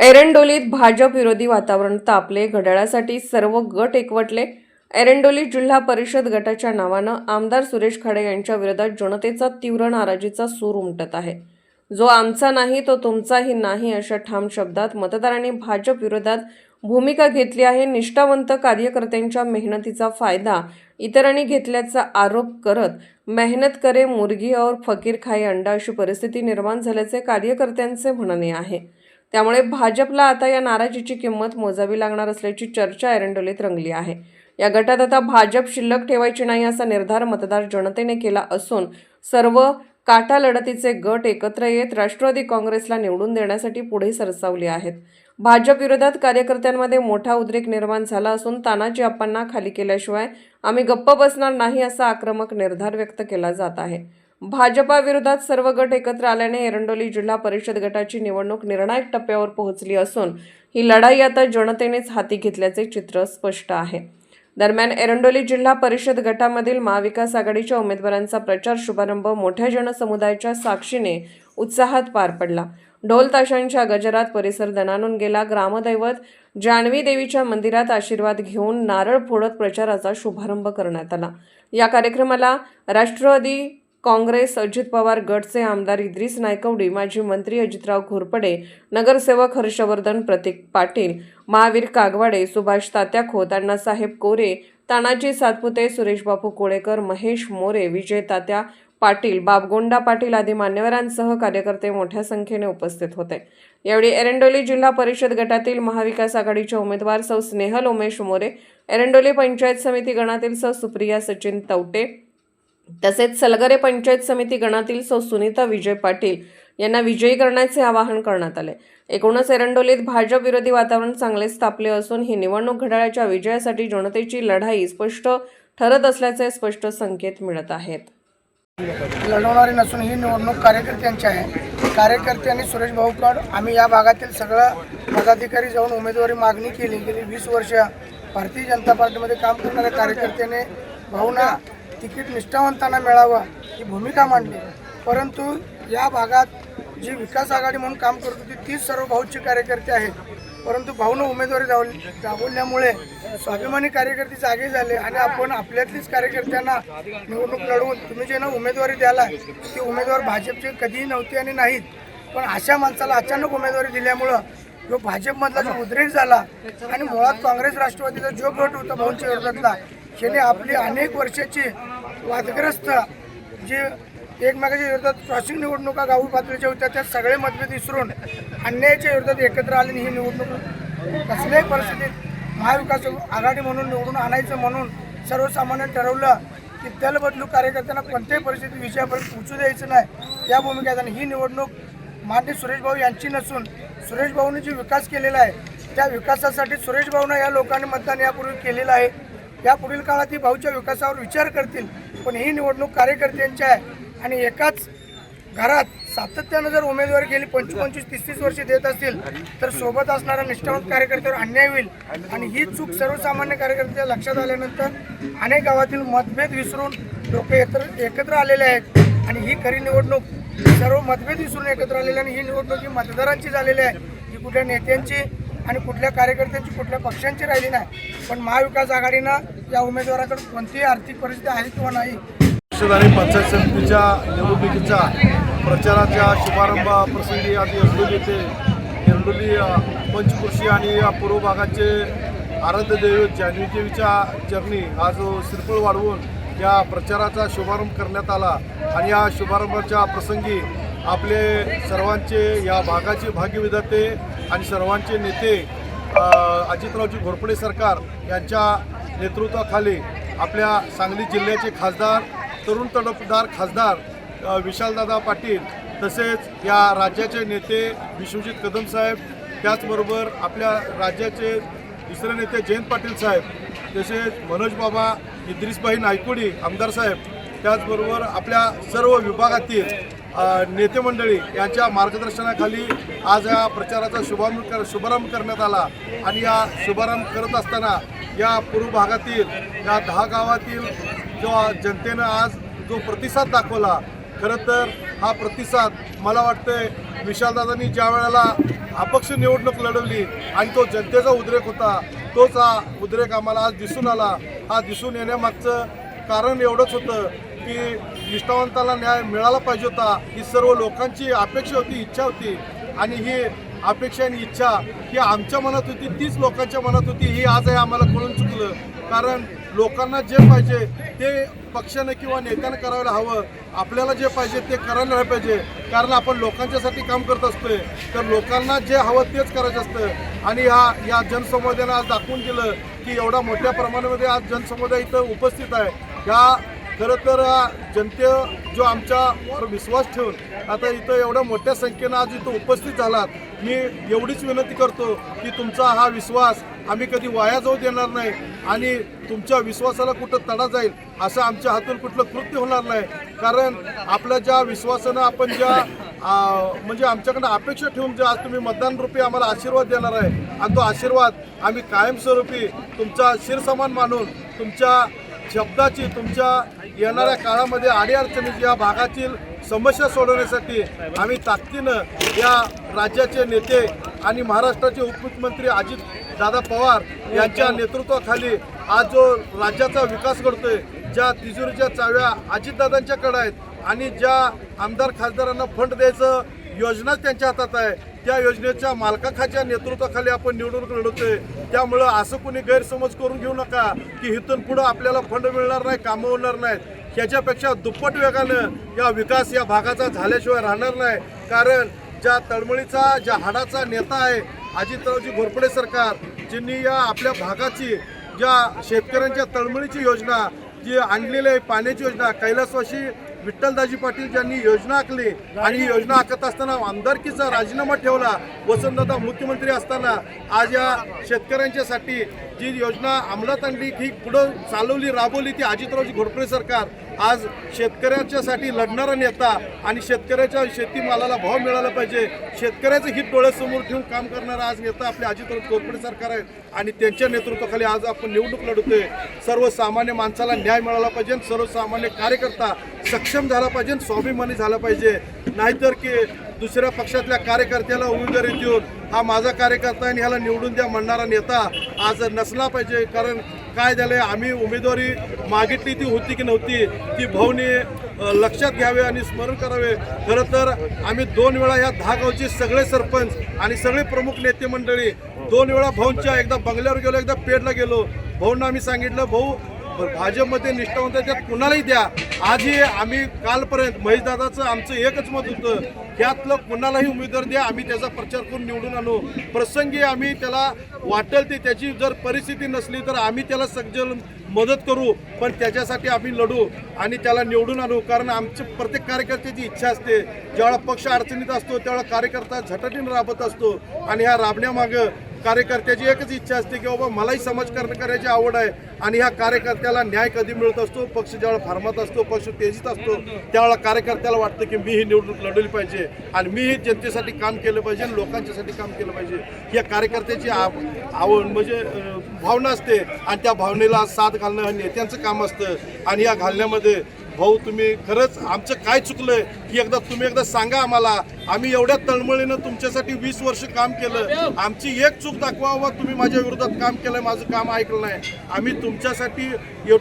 एरंडोलीत भाजप विरोधी वातावरण तापले. घड्याळासाठी सर्व गट एकवटले. एरंडोली जिल्हा परिषद गटाच्या नावानं आमदार सुरेश खाडे यांच्या विरोधात जनतेचा तीव्र नाराजीचा सूर उमटत आहे. जो आमचा नाही तो तुमचाही नाही अशा ठाम शब्दात मतदारांनी भाजप विरोधात भूमिका घेतली आहे. निष्ठावंत कार्यकर्त्यांच्या मेहनतीचा फायदा इतरांनी घेतल्याचा आरोप करत मेहनत करे मुर्गी और फकीर खाई अंडा अशी परिस्थिती निर्माण झाल्याचे कार्यकर्त्यांचे म्हणणे आहे. त्यामुळे भाजपला आता या नाराजीची किंमत मोजावी लागणार असल्याची चर्चा एरंडोलीत रंगली आहे. या गटात आता भाजप शिल्लक ठेवायची नाही असा निर्धार मतदार जनतेने केला असून सर्व काटा लढतीचे गट एकत्र येत राष्ट्रवादी काँग्रेसला निवडून देण्यासाठी पुढे सरसावले आहेत. भाजप विरोधात कार्यकर्त्यांमध्ये मोठा उद्रेक निर्माण झाला असून तानाजी आप्पांना खाली केल्याशिवाय आम्ही गप्प बसणार नाही असा आक्रमक निर्धार व्यक्त केला जात आहे. भाजपा विरोधात सर्व गट एकत्र आल्याने एरंडोली जिल्हा परिषद गटाची निवडणूक निर्णायक टप्प्यावर पोहोचली असून ही लढाई आता जनतेनेच हाती घेतल्याचे चित्र स्पष्ट आहे. दरम्यान एरंडोली जिल्हा परिषद गटामधील महाविकास आघाडीच्या उमेदवारांचा प्रचार शुभारंभ मोठ्या जनसमुदायाच्या साक्षीने उत्साहात पार पडला. ढोल ताशांच्या गजरात परिसर दणानून गेला. ग्रामदैवत जानवी देवीच्या मंदिरात आशीर्वाद घेऊन नारळ फोडत प्रचाराचा शुभारंभ करण्यात आला. या कार्यक्रमाला राष्ट्रवादी काँग्रेस अजित पवार गटचे आमदार इद्रिस नायकवडी माजी मंत्री अजितराव घोरपडे नगरसेवक हर्षवर्धन प्रतीक पाटील महावीर कागवाडे सुभाष तात्या खोत अण्णासाहेब कोरे तानाजी सातपुते सुरेशबापू कोळेकर महेश मोरे विजय तात्या पाटील बाबगोंडा पाटील आदी मान्यवरांसह कार्यकर्ते मोठ्या संख्येने उपस्थित होते. यावेळी एरंडोली जिल्हा परिषद गटातील महाविकास आघाडीचे उमेदवार सौ स्नेहल उमेश मोरे एरंडोली पंचायत समिती गणातील सौ सुप्रिया सचिन तवटे तसेच सलगरे पंचायत समिती गणातील सौ सुनीता विजय पाटील यांना विजयी करण्याचे आवाहन करण्यात आले. एकूणच एरंडोलीत भाजप विरोधी वातावरण चांगलेच तापले असून ही निवडणूक घड्याळाच्या विजयासाठी जनतेची लढाई स्पष्ट ठरत असल्याचे स्पष्ट संकेत मिळत आहेत. लढवणारी नसून ही निवडणूक कार्यकर्त्यांची आहे. कार्यकर्त्यांनी सुरेश भाऊकड आम्ही या भागातील सगळं पदाधिकारी जाऊन उमेदवारी मागणी केली. गेली वीस वर्ष भारतीय जनता पार्टीमध्ये काम करणाऱ्या कार्यकर्त्याने भाऊना तिकीट निष्ठावंतांना मिळावं ही भूमिका मांडली. परंतु या भागात जी विकास आघाडी म्हणून काम करत होती तीच सर्व भाऊची कार्यकर्ते आहेत. परंतु भाऊनं उमेदवारी दावली दाबवल्यामुळे स्वाभिमानी कार्यकर्ते जागे झाले आणि आपण आपल्यातलीच कार्यकर्त्यांना निवडणूक लढवून तुम्ही जे ना उमेदवारी द्याला ती उमेदवार भाजपचे कधीही नव्हती आणि नाहीत. पण अशा माणसाला अचानक उमेदवारी दिल्यामुळं जो भाजपमधला जो उद्रेक झाला आणि मुळात काँग्रेस राष्ट्रवादीचा जो गट होता भाऊंच्या विरोधातला त्याने आपली अनेक वर्षाची वादग्रस्त जे एकमेकाच्या विरोधात क्रॉसिंग निवडणुका गावी पातळीच्या होत्या त्या सगळे मतभेद विसरून अन्यायाच्या विरोधात एकत्र आले आणि ही निवडणूक कसल्याही परिस्थितीत महाविकास आघाडी म्हणून निवडून आणायचं म्हणून सर्वसामान्य ठरवलं की दलबदलू कार्यकर्त्यांना कोणत्याही परिस्थितीत विषयापर्यंत पोहोचू द्यायचं नाही. या भूमिकेत आणि ही निवडणूक मान्य सुरेश भाऊ यांची नसून सुरेश भाऊने जी विकास केलेला आहे त्या विकासासाठी सुरेशभाऊं या लोकांनी मतदान यापूर्वी केलेलं आहे. या पुढील काळात भाऊच्या विकासावर विचार करतील. पण ही निवडणूक कार्यकर्त्यांची आहे. आणि एकाच घरात सातत्यानं जर उमेदवारी गेली पंचवीस पंचवीस तीस तीस वर्ष देत असतील तर सोबत असणाऱ्या निष्ठावंत कार्यकर्त्यावर अन्याय होईल. आणि ही चूक सर्वसामान्य कार्यकर्त्या लक्षात आल्यानंतर अनेक गावातील मतभेद विसरून लोक एकत्र एकत्र आलेले आहेत. आणि ही खरी निवडणूक सर्व मतभेद विसरून एकत्र आलेली आणि ही निवडणूक ही मतदारांची झालेली आहे. ही कुठल्या नेत्यांची आणि कुठल्या कार्यकर्त्यांची कुठल्या पक्षांची राहिली नाही. पण महाविकास आघाडीनं या उमेदवाराकडे कोणतीही आर्थिक परिस्थिती आहे किंवा नाही. परिषद आणि पंचायत समितीच्या निवडणुकीच्या प्रचाराच्या शुभारंभाप्रसंगी आज येरडोली येथे येरडोली पंचकृषी आणि या पूर्व भागाचे आराध्य दैवत जान्हवी चरणी आज श्रीफळ वाढवून या प्रचाराचा शुभारंभ करण्यात आला. आणि या शुभारंभाच्या प्रसंगी आपले सर्वांचे या भागाचे भाग्यविधाते आणि सर्वांचे नेते अजितरावजी घोरपडे सरकार यांच्या नेतृत्वाखाली आपल्या सांगली जिल्ह्याचे खासदार तरुण तडफदार खासदार विशालदादा पाटील तसेच या राज्याचे नेते विश्वजित कदम साहेब त्याचबरोबर आपल्या राज्याचे दुसरे नेते जयंत पाटील साहेब तसेच मनोज बाबा इद्रिसभाई नायकोडी आमदार साहेब त्याचबरोबर आपल्या सर्व विभागातील नेतेमंडळी नेते मंडळी यांच्या मार्गदर्शनाखाली आज या प्रचाराचा शुभारंभ कर शुभारंभ करण्यात आला. आणि या शुभारंभ करत असताना या पूर्व भागातील या दहा गावातील जो जनतेनं आज जो प्रतिसाद दाखवला खरं तर हा प्रतिसाद मला वाटतं विशालदादांनी ज्या वेळेला अपक्ष निवडणूक लढवली आणि तो जनतेचा उद्रेक होता तोच हा उद्रेक आम्हाला आज दिसून आला. हा दिसून येण्यामागचं कारण एवढंच होतं की निष्ठावंताला न्याय मिळाला पाहिजे होता. ही सर्व लोकांची अपेक्षा होती इच्छा होती. आणि ही अपेक्षा आणि इच्छा ही आमच्या मनात होती तीच लोकांच्या मनात होती. ही आज आहे आम्हाला कळून चुकलं. कारण लोकांना जे पाहिजे ते पक्षानं किंवा नेत्यानं करायला हवं. आपल्याला जे पाहिजे ते करायला पाहिजे. कारण आपण लोकांच्यासाठी काम करत असतोय. तर लोकांना जे हवं तेच करायचं असतं. आणि हा या जनसमुदायानं आज दाखवून दिलं की एवढा मोठ्या प्रमाणामध्ये आज जनसमुदाय इथं उपस्थित आहे. ह्या खरं तर जनते जो आमच्यावर विश्वास ठेवून आता इथं एवढ्या मोठ्या संख्येनं आज इथं उपस्थित झालात मी एवढीच विनंती करतो की तुमचा हा विश्वास आम्ही कधी वाया जाऊ देणार नाही आणि तुमच्या विश्वासाला कुठं तडा जाईल असं आमच्या हातून कुठलं कृत्य होणार नाही. कारण आपल्या ज्या विश्वासानं आपण ज्या म्हणजे आमच्याकडनं अपेक्षा ठेवून जे आज तुम्ही मतदान रूपी आम्हाला आशीर्वाद देणार आहे आणि तो आशीर्वाद आम्ही कायमस्वरूपी तुमचा शिरसमान मानून तुमच्या शब्दाची तुमच्या येणाऱ्या काळामध्ये अडीअडचणीत या भागातील समस्या सोडवण्यासाठी आम्ही ताकदीनं या राज्याचे नेते आणि महाराष्ट्राचे उपमुख्यमंत्री अजित दादा पवार यांच्या नेतृत्वाखाली आज जो राज्याचा विकास घडतोय ज्या तिजोरीच्या चाव्या अजितदादांच्याकडे आहेत आणि ज्या आमदार खासदारांना फंड द्यायचं योजनाच त्यांच्या हातात आहे. त्या योजनेच्या मालकाखाच्या नेतृत्वाखाली आपण निवडणूक लढवतोय. त्यामुळं असं कोणी गैरसमज करून घेऊ नका की इथून पुढं आपल्याला फंड मिळणार नाही कामं होणार नाहीत. ह्याच्यापेक्षा दुप्पट वेगानं या विकास या भागाचा झाल्याशिवाय राहणार नाही. कारण ज्या तळमळीचा ज्या हाडाचा नेता आहे अजितरावजी घोरपडे सरकार ज्यांनी या आपल्या भागाची ज्या शेतकऱ्यांच्या तळमळीची योजना जी आणलेली आहे पाण्याची योजना कैलासवाशी विठ्ठलदाजी पाटील ज्यांनी योजना आखली आणि योजना आखत असताना आमदारकीचा राजीनामा ठेवला वसंतदादा मुख्यमंत्री असताना आज या शेतकऱ्यांच्यासाठी जी योजना अंमलात आणली ही पुढं चालवली राबवली ती अजितरावजी घोडपडे सरकार आज शेतकऱ्यांच्यासाठी लढणारा नेता आणि शेतकऱ्याच्या शेतीमालाला भाव मिळाला पाहिजे शेतकऱ्याचं हित डोळ्यासमोर ठेवून काम करणारा आज नेता आपले अजितराव घोरपडे सरकार आहे आणि त्यांच्या नेतृत्वाखाली आज आपण निवडणूक लढवतोय. सर्वसामान्य माणसाला न्याय मिळाला पाहिजे सर्वसामान्य कार्यकर्ता सक्षम झाला पाहिजे स्वाभिमानी झाला पाहिजे. नाहीतर की दुसऱ्या पक्षातल्या कार्यकर्त्याला उमेदवारी देऊन हा माझा कार्यकर्ता आणि ह्याला निवडून द्या म्हणणारा नेता आज नसला पाहिजे. कारण काय झालं आम्ही उमेदवारी मागितली ती होती की नव्हती ती भाऊने लक्षात घ्यावे आणि स्मरण करावे. खरं तर आम्ही दोन वेळा ह्या दहा गावचे सगळे सरपंच आणि सगळे प्रमुख नेते मंडळी दोन वेळा भाऊंच्या एकदा बंगल्यावर गेलो एकदा पेडला गेलो. भाऊंना आम्ही सांगितलं भाऊ भाजपमध्ये निष्ठावंत त्यात कुणालाही द्या. आजही आम्ही कालपर्यंत महेशदादाचं आमचं एकच मत होतं यातलं कुणालाही उमेदवार द्या आम्ही त्याचा प्रचार करून निवडून आणू. प्रसंगी आम्ही त्याला वाटेल ते त्याची जर परिस्थिती नसली तर आम्ही त्याला सज्जन मदत करू पण त्याच्यासाठी आम्ही लढू आणि त्याला निवडून आणू. कारण आमच्या प्रत्येक कार्यकर्त्याची इच्छा असते ज्यावेळा पक्ष अडचणीत असतो त्यावेळा कार्यकर्ता झटाटीनं राबत असतो आणि ह्या राबण्यामागं कार्यकर्त्याची एकच इच्छा असते की बाबा मलाही समाजकारण करायची आवड आहे आणि ह्या कार्यकर्त्याला न्याय कधी मिळत असतो? पक्ष ज्यावेळेला फार्मात असतो पक्ष तेजीत असतो त्यावेळेला कार्यकर्त्याला वाटतं की मी ही निवडणूक लढवली पाहिजे आणि मी ही जनतेसाठी काम केलं पाहिजे आणि लोकांच्यासाठी काम केलं पाहिजे. या कार्यकर्त्याची आव आवड म्हणजे भावना असते आणि त्या भावनेला साथ घालणं हे नेत्यांचं काम असतं. आणि या घालण्यामध्ये भाऊ तुम्ही खरंच आमचं काय चुकलंय की एकदा तुम्ही एकदा सांगा आम्हाला. आम्ही एवढ्या तळमळीनं तुमच्यासाठी वीस वर्ष काम केलं. आमची एक चूक दाखवा वा तुम्ही माझ्या विरोधात काम केलंय माझं काम ऐकलं नाही. आम्ही तुमच्यासाठी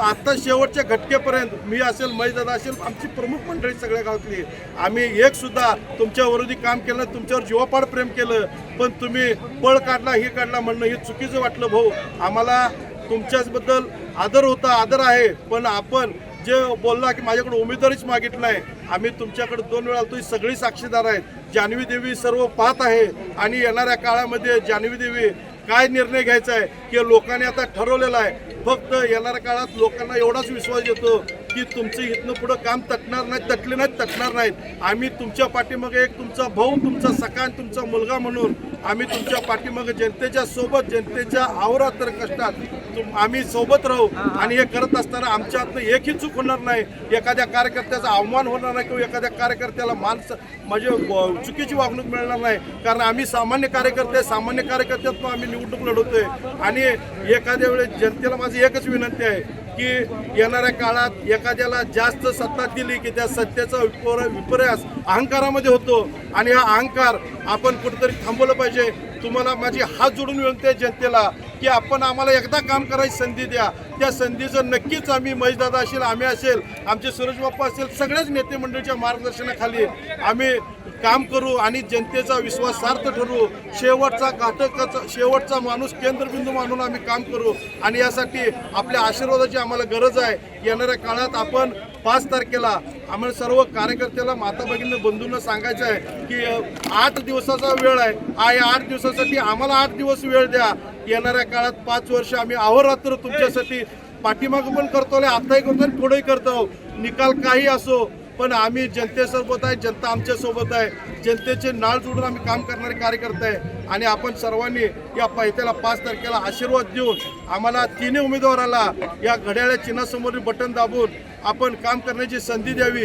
आत्ता शेवटच्या घटकेपर्यंत मी असेल मैदादा असेल आमची प्रमुख मंडळी सगळ्या गावातली. आम्ही एक सुद्धा तुमच्या विरोधी काम केलं तुमच्यावर जीवापाड प्रेम केलं. पण तुम्ही पळ काढला हे काढला म्हणणं हे चुकीचं वाटलं भाऊ. आम्हाला तुमच्याचबद्दल आदर होता आदर आहे. पण आपण जे बोलला की माझ्याकडे उमेदवारीच मागितलं आहे आम्ही तुमच्याकडे दोन वेळा तुम्ही सगळी साक्षीदार आहेत. जान्हवी देवी सर्व पाहत आहे. आणि येणाऱ्या काळामध्ये जान्हवी देवी काय निर्णय घ्यायचा आहे की लोकांनी आता ठरवलेलं आहे. फक्त येणाऱ्या काळात लोकांना एवढाच विश्वास येतो की तुमचं इथनं पुढं काम तटणार नाही तटले नाहीत तटणार नाहीत. आम्ही तुमच्या पाठीमागे एक तुमचा भाऊ तुमचा सकान तुमचा मुलगा म्हणून आम्ही तुमच्या पाठीमागे जनतेच्या सोबत जनतेच्या आवरात तर कष्टात. आम्ही सोबत राहू आणि हे करत असताना आमच्या हातनं एकही चूक होणार नाही. एखाद्या कार्यकर्त्याचा अवमान होणार नाही किंवा एखाद्या कार्यकर्त्याला माणसं म्हणजे व- चुकीची वागणूक मिळणार नाही. कारण आम्ही सामान्य कार्यकर्ते सामान्य कार्यकर्त्यातून आम्ही निवडणूक लढवतोय. आणि एखाद्या वेळेस जनतेला माझी एकच विनंती आहे की येणाऱ्या काळात एखाद्याला जास्त सत्ता दिली की त्या सत्तेचा विपर विपर्यास अहंकारामध्ये होतो. आणि हा अहंकार आपण कुठेतरी थांबवलं पाहिजे. तुम्हाला माझी हात जोडून विनंती आहे जनतेला. की आपण आम्हाला एकदा काम करायची संधी द्या. त्या संधीचं नक्कीच आम्ही महेशदादा असेल आम्ही असेल आमचे सुरेश बाप्पा असेल सगळ्याच नेते मंडळीच्या मार्गदर्शनाखाली आम्ही काम करू आणि जनतेचा विश्वास सार्थ ठरू. शेवटचा घाटकाचा शेवटचा माणूस केंद्रबिंदू मानून आम्ही काम करू आणि यासाठी आपल्या आशीर्वादाची आम्हाला गरज आहे. येणाऱ्या काळात आपण पाच तारखेला आम्हाला सर्व कार्यकर्त्याला माता भगिनी बंधूंना सांगायचं आहे की आठ दिवसाचा वेळ आहे. हा या आठ दिवसासाठी आम्हाला आठ दिवस वेळ द्या. येणाऱ्या काळात पाच वर्ष आम्ही अहोरात्र तुमच्यासाठी पाठीमागं पण करतो आताही करतो आणि पुढेही करतो. निकाल काही असो पण आम्ही जनतेसोबत आहे जनता आमच्यासोबत आहे. जनतेचे नाळ जोडून आम्ही काम करणारे कार्यकर्ते आहे. आणि आपण सर्वांनी या पैत्याला पाच तारखेला आशीर्वाद देऊन आम्हाला तिन्ही उमेदवाराला या घड्याळ्या चिन्हासमोरील बटन दाबून आपण काम करण्याची संधी द्यावी.